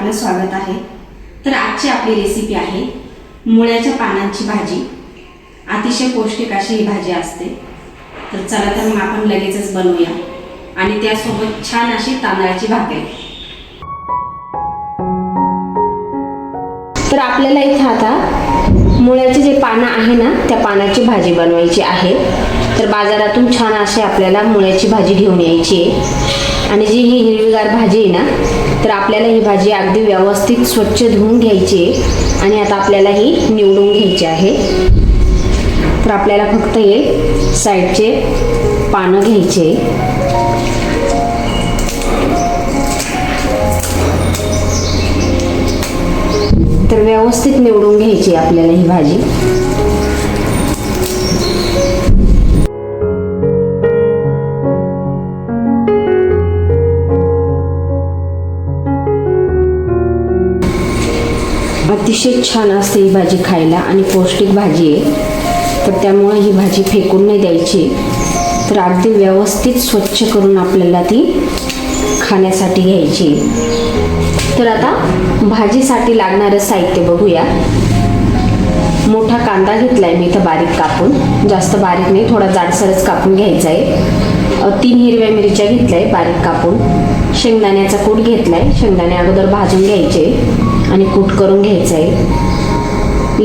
आपलं स्वागत आहे. तर आजची आपली रेसिपी आहे मुळ्याच्या पानांची भाजी. अतिशय पौष्टिक अशी ही भाजी असते. तर चला तर मग आपण लगेचच बनवूया. आणि त्यासोबत छान अशी तांदळाची भाकरी. तर आपल्याला इथं आता मुळ्याचे जे पानं आहे ना त्या पानाची भाजी बनवायची आहे. तर बाजारातून छान अशी आपल्याला मुळ्याची भाजी घेऊन यायची आहे. आणि जी ही हिरवीगार भाजी आहे ना तर आपल्याला ही भाजी अगदी व्यवस्थित स्वच्छ धुवून घ्यायची आहे. आणि आता आपल्याला ही निवडून घ्यायची आहे. तर आपल्याला फक्त हे साईडचे पानं घ्यायचे तर व्यवस्थित निवडून घ्यायची आपल्याला ही भाजी. अतिशय छान असते ही भाजी खायला आणि पौष्टिक भाजी आहे. तर त्यामुळे ही भाजी फेकून नाही द्यायची. तर अगदी व्यवस्थित स्वच्छ करून आपल्याला ती खाण्यासाठी घ्यायची. तर आता भाजीसाठी लागणारं साहित्य बघूया. मोठा कांदा घेतलाय मी इथं बारीक कापून. जास्त बारीक नाही थोडा जाडसरच कापून घ्यायचा आहे तीन हिरव्या मिरच्या घेतलाय बारीक कापून. शेंगदाण्याचा कूट घेतलाय. शेंगदाणे अगोदर भाजून घ्यायचे. आणि कूट करून घ्यायचं आहे.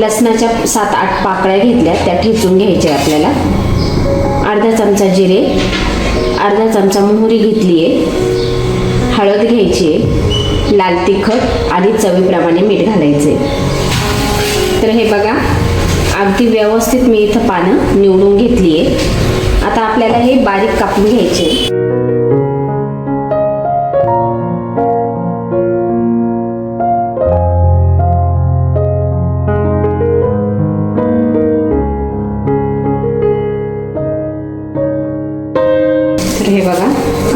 लसणाच्या सात आठ पाकळ्या घेतल्या त्या ठेचून घ्यायच्या आपल्याला. अर्धा चमचा जिरे अर्धा चमचा मोहरी घेतली आहे. हळद घ्यायची आहे. लाल तिखट आणि चवीप्रमाणे मीठ घालायचे तर हे बघा अगदी व्यवस्थित मी इथं पानं निवडून घेतली आहे. आता आपल्याला हे बारीक कापून घ्यायचे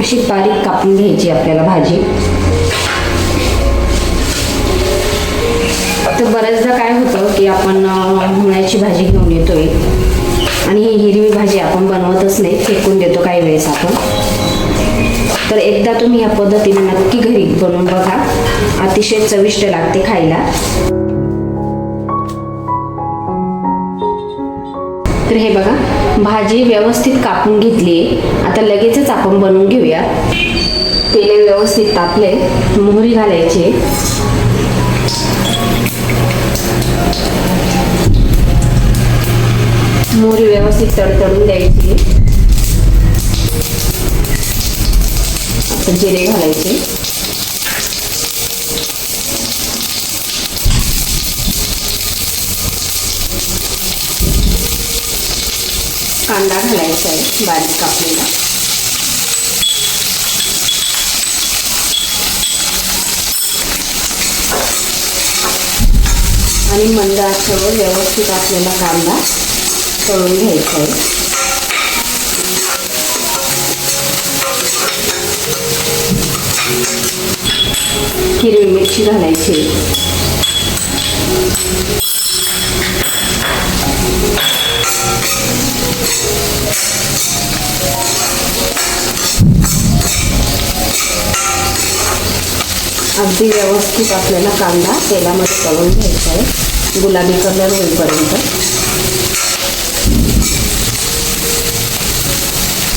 अशी बारीक कापून घ्यायची आपल्याला भाजी? तर बऱ्याचदा काय होतं की आपण मुळ्याची भाजी घेऊन येतोय आणि ही हिरवी भाजी आपण बनवतच नाही फेकून देतो काही वेळेस आपण. तर एकदा तुम्ही या पद्धतीने नक्की घरी बनवून बघा. अतिशय चविष्ट लागते खायला. तर हे बघा. भाजी व्यवस्थित कापून घेतली. आता लगेचच आपण बनवून घेऊया तेल व्यवस्थित तापले मोहरी घालायची. मोहरी व्यवस्थित तडतडून द्यायची. आता जिरे घालायचे. कांदा घालायचा आहे बारीक कापलेला आणि मंद आचेवर व्यवस्थित आपल्याला कांदा तळून घ्यायचा आहे हिरवी मिरची घालायची अगदी व्यवस्थित आपल्याला कांदा तेलामध्ये तळून घ्यायचा आहे. गुलाबी कलर होईपर्यंत.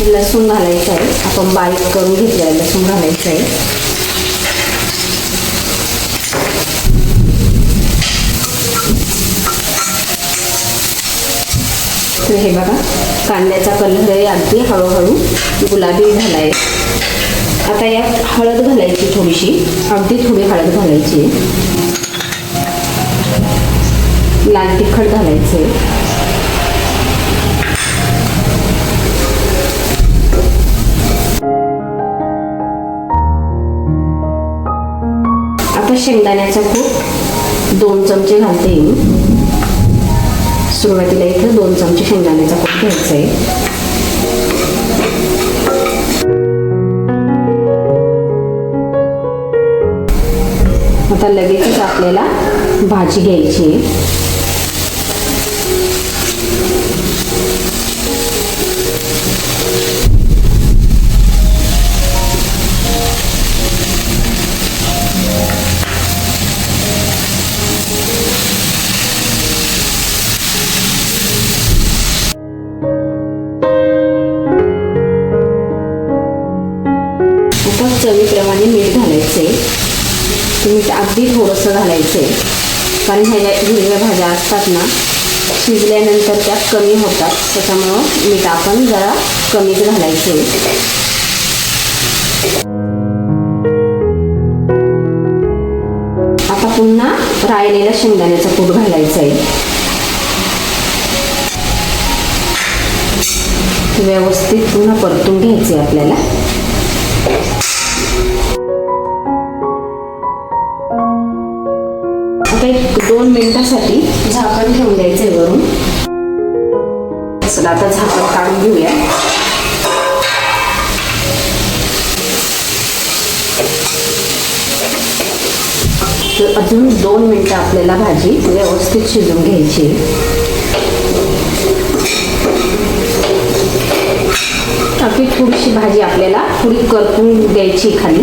लसूण घालायचं आहे. आपण बारीक करून घेतलेलं लसूण घालायचं आहे. हे बघा कांद्याचा कलर आहे अगदी हळूहळू गुलाबी झाला आहे आता यात हळद घालायची थोडीशी. अगदी थोडी हळद घालायची. लाल तिखट घालायचे. आता शेंगदाण्याचा कूट दोन चमचे घालते सुरुवातीला इथं दोन चमचे शेंगदाण्याचा कूट घ्यायचा आहे. आता लगेचच आपल्याला भाजी घ्यायची आहे. चवीप्रमाणे मीठ घालायचे मीठ अगदी थोडंसं घालायचं आहे. कारण ह्या ज्या हिरव्या भाज्या असतात ना शिजल्यानंतर त्या कमी होतात. त्याच्यामुळं मीठ आपण जरा कमीच घालायचं आहे. आता पुन्हा राहिलेलं शेंगदाण्याचं पूड घालायचं आहे. व्यवस्थित पुन्हा परतून घ्यायचे आपल्याला. आता एक दोन मिनिटासाठी झाकण ठेवून द्यायचंय वरून. चला आता झाकण काढून घेऊया. तर अजून दोन मिनटं आपल्याला भाजी व्यवस्थित शिजवून घ्यायची. आहे. थोडीशी भाजी आपल्याला थोडी करपून द्यायची खाली.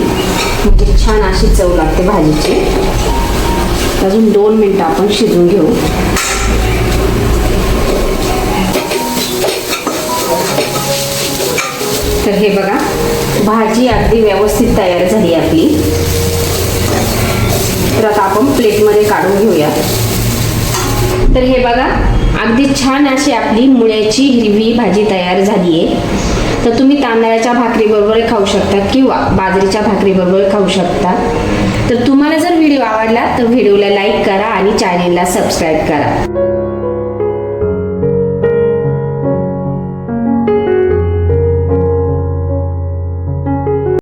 म्हणजे छान अशी चव लागते भाजीची. अजून दोन मिनटं आपण शिजून घेऊ. तर हे बघा भाजी अगदी व्यवस्थित तयार झाली आपली. तर आता आपण प्लेटमध्ये काढून घेऊया तर हे बघा अगदी छान अशी आपली मुळ्याची हिरवी भाजी तयार झाली आहे. तर तुम्ही तांदळाच्या भाकरीबरोबर खाऊ शकता किंवा बाजरीच्या भाकरीबरोबर खाऊ शकता. तर तुम्हाला जर व्हिडिओ आवडला तर व्हिडिओला लाईक करा आणि चॅनेलला सबस्क्राईब करा.